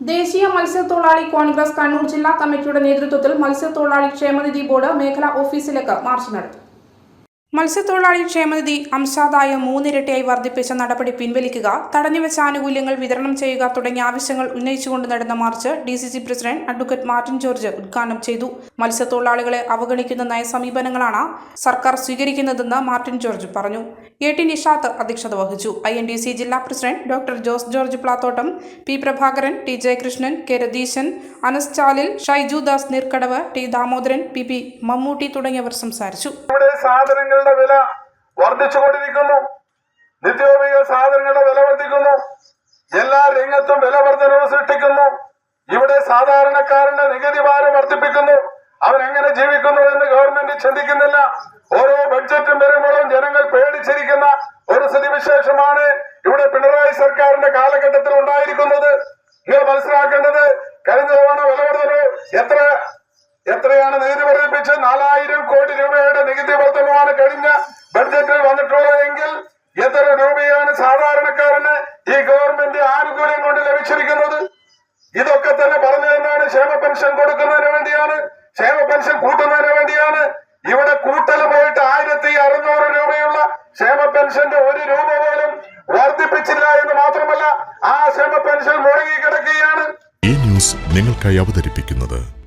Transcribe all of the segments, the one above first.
ദേശീയ മത്സ്യത്തൊഴിലാളി കോൺഗ്രസ് കണ്ണൂർ ജില്ലാ കമ്മിറ്റിയുടെ നേതൃത്വത്തിൽ മത്സ്യത്തൊഴിലാളി ക്ഷേമനിധി ബോർഡ് മേഖലാ ഓഫീസിലേക്ക് മാർച്ച് നടത്തി. മത്സ്യത്തൊഴിലാളി ക്ഷേമനിധി അംശാദായം മൂന്നിരട്ടിയായി വർദ്ധിപ്പിച്ച നടപടി പിൻവലിക്കുക തടഞ്ഞുവെച്ച ആനുകൂല്യങ്ങൾ വിതരണം ചെയ്യുക തുടങ്ങിയ ആവശ്യങ്ങൾ ഉന്നയിച്ചുകൊണ്ട് നടന്ന march D C C president advocate Martin George ഉദ്ഘാടനം ചെയ്തു. മത്സ്യത്തൊഴിലാളികളെ അവഗണിക്കുന്ന നയസമീപനങ്ങളാണ് സർക്കാർ സ്വീകരിക്കുന്നതെന്ന് മാർട്ടിൻ ജോർജ് പറഞ്ഞു. എ ടി നിഷാത്ത് അധ്യക്ഷത വഹിച്ചു. ഐ എൻ ഡി സി ജില്ലാ president doctor Jose George Plathottam P Prabhakaran T Jayakrishnan K Ratheeshan Anas Chalil Shaiju Das Neerkadavu T Damodaran P P Mammootty തുടങ്ങിയവർ സംസാരിച്ചു. ഇവിടെ സാധനങ്ങളുടെ വില വർദ്ധിച്ചുകൊണ്ടിരിക്കുന്നു നിത്യോപയോഗ സാധനങ്ങളുടെ വില വർദ്ധിക്കുന്നു. എല്ലാ രംഗത്തും വില വർധനവ് സൃഷ്ടിക്കുന്നു. ഇവിടെ സാധാരണക്കാരന്റെ നികുതി ഭാരം വർദ്ധിപ്പിക്കുന്നു. അവരെങ്ങനെ ജീവിക്കുന്നു എന്ന് ഗവൺമെന്റ് ചിന്തിക്കുന്നില്ല. ഓരോ ബഡ്ജറ്റും വരുമ്പോഴും ജനങ്ങൾ പേടിച്ചിരിക്കുന്ന ഒരു സ്ഥിതിവിശേഷമാണ് ഇവിടെ പിണറായി സർക്കാരിന്റെ കാലഘട്ടത്തിൽ ഉണ്ടായിരിക്കുന്നത്. നിങ്ങൾ മനസ്സിലാക്കേണ്ടത് കഴിഞ്ഞ തവണ വില എത്ര എത്രയാണ് നികുതി വർദ്ധിപ്പിച്ച് നാലായിരം കോടി രൂപയുടെ നികുതി കഴിഞ്ഞ ബഡ്ജറ്റിൽ വന്നിട്ടുള്ളതെങ്കിൽ എത്ര രൂപയാണ് സാധാരണക്കാരന് ഈ ഗവൺമെന്റ് ആനുകൂല്യം കൊണ്ട് ലഭിച്ചിരിക്കുന്നത്? ഇതൊക്കെ തന്നെ പറഞ്ഞു തന്നാണ് ക്ഷേമ പെൻഷൻ കൊടുക്കുന്നതിന് വേണ്ടിയാണ്. ക്ഷേമ പെൻഷൻ കൂട്ടുന്നതിന് വേണ്ടിയാണ്. ഇവിടെ കൂട്ടൽ പോയിട്ട് ആയിരത്തി അറുന്നൂറ് രൂപയുള്ള ക്ഷേമ പെൻഷന്റെ ഒരു രൂപ പോലും വർദ്ധിപ്പിച്ചില്ല എന്ന് മാത്രമല്ല ആ ക്ഷേമ പെൻഷൻ മുടങ്ങി കിടക്കുകയാണ്. ഈ ന്യൂസ് നിങ്ങൾക്കായി അവതരിപ്പിക്കുന്നത്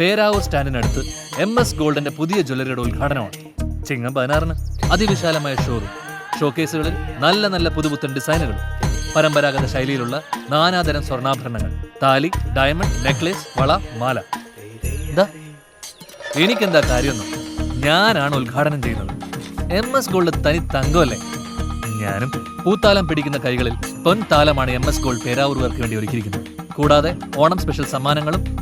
പേരാവൂർ സ്റ്റാൻഡിനടുത്ത് എം എസ് ഗോൾഡിന്റെ പുതിയ ജ്വല്ലറിയുടെ ഉദ്ഘാടനമാണ്. ചിങ്ങം പതിനാറിന് അതിവിശാലമായ ഷോറൂം ഷോക്കേസുകളിൽ നല്ല നല്ല പുതുപുത്തൻ ഡിസൈനുകൾ പരമ്പരാഗത ശൈലിയിലുള്ള നാനാതരം സ്വർണാഭരണങ്ങൾ താലി ഡയമണ്ട് നെക്ലേസ് വള മാല. എന്താ എനിക്കെന്താ കാര്യമൊന്നും? ഞാനാണ് ഉദ്ഘാടനം ചെയ്യുന്നത്. എം എസ് ഗോൾഡ് തനി തങ്കമല്ലേ? ഞാനും പൂത്താലം പിടിക്കുന്ന കൈകളിൽ പൊൻതാലമാണ് എം എസ് ഗോൾഡ് പേരാവൂർവർക്ക് വേണ്ടി ഒരുക്കിയിരിക്കുന്നത്. കൂടാതെ ഓണം സ്പെഷ്യൽ സമ്മാനങ്ങളും